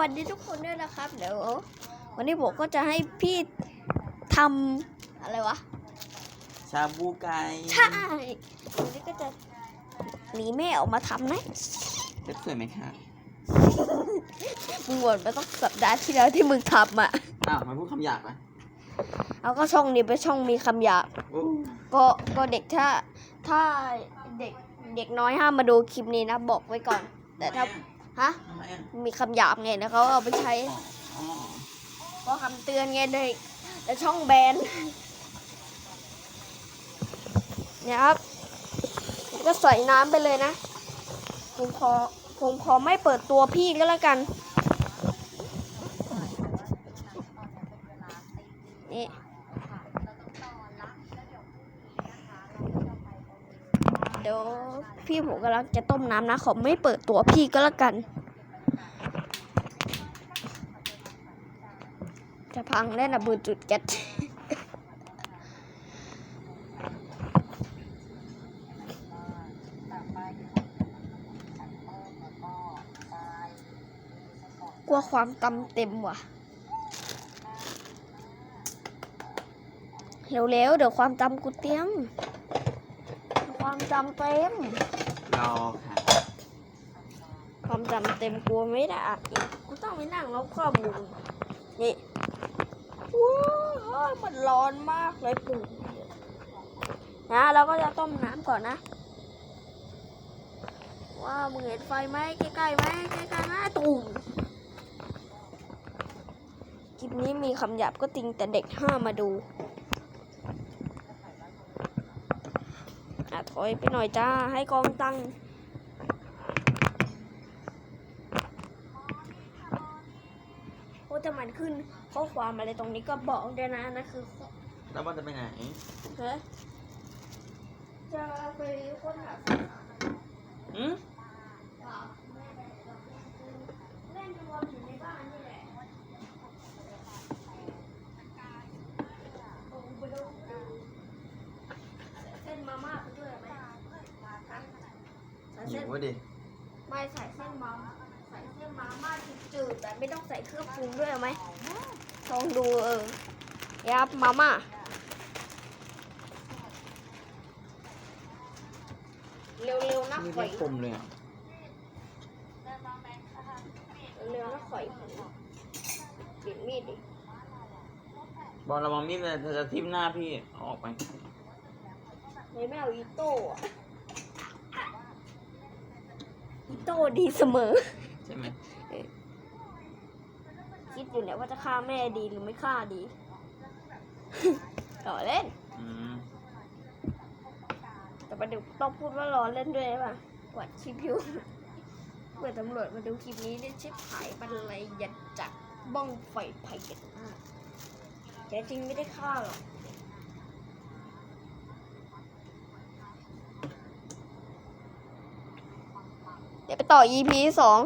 วัสดีทุกคนด้วยนะครับ เดี๋ยว วันนี้ผมก็จะให้พี่ทำอะไรวะ ชาบูไก่ใช่วันนี้ก็จะหนีแม่ออกมาทำนะเล็บสวยไหมคะมึงบ่นมาต้องสัปดาห์ที่แล้วที่มึงทำอะ อ้าวมาพูดคำหยาบอะเอาก็ช่องนี้เป็นช่องมีคำหยาบโอ้ก็ก็เด็กถ้าถ้าเด็กเด็กน้อยห้ามมาดูคลิปนี้นะ บอกไว้ก่อน แต่ถ้า ฮะ ทำไมอะมีคำหยาบไงนะเขาเอาไปใช้อ๋อก็คำเตือนไงเด็กแต่ช่องแบน เนี่ยครับ ก็ใส่น้ำไปเลยนะ ผมขอ ผมขอไม่เปิดตัวพี่ก็แล้วกัน นี่ เดี๋ยวพี่ผมกำลังจะต้มน้ำนะขอไม่เปิดตัวพี่ก็แล้วกัน จะพังได้นะบืนจุดแก๊สกลัวความตำเต็มว่ะ เร็วๆเดี๋ยวความจำกูเตรียมเดี๋ยว ความจำเต็ม รอค่ะความจำเต็มกลัวไม่ได้อะอีกกูต้องไปนั่งลบข้อมูลนี่ว้าวมันร้อนมากเลยปู่นะเราก็จะต้มน้ำก่อนนะ ว้าวมึงเห็นไฟไหมใกล้ๆไหมใกล้ๆไหมตุ่มคลิปนี้มีคำหยาบก็จริงแต่เด็กห้ามมาดูอะ ถอยไปหน่อยจ้า ให้กองตั้งโอ้จะมันขึ้นข้อความอะไรตรงนี้ก็บอกด้วยนะนั่นคือข้อแล้วว่าจะไปไหนฮะจะไปค้นหา อืม เล่นบอลอยู่ในบ้านนี่แหละเส้นมาม่าไปด้วยไหม ใส่หิเส้นววะดิไม่ใส่เส้นมาใส่เส้นมาม่าจืดๆแต่ไม่ต้องใส่เครื่องปรุงด้วยเอาไหมลองดูเออยับมาม่าเร็วๆนะนี่ข่อไม่ยคมเลยอะเร็วๆนะข่อยปิดมีดดิบอลระวังมีดเลยเธอจะทิ่มหน้าพี่เอาออกไป เลยไม่เอาอีโต้อะ อีโต้ดีเสมอ ใช่ไหมคิดอยู่เนี่ยว่าจะฆ่าแม่ดีหรือไม่ฆ่าดี ต่อเล่น อืมแต่ประเดี๋ยวต้องพูดว่ารอเล่นด้วยป่ะกวัดชิปอยู่เพื่อตำรวจมาดูคลิปนี้ได้ชิปหายบรรลัยยัดจักรบ้องไฟไผ่กันมากแต่จริงไม่ได้ฆ่าหรอก เดี๋ยวไปต่อ EP สอง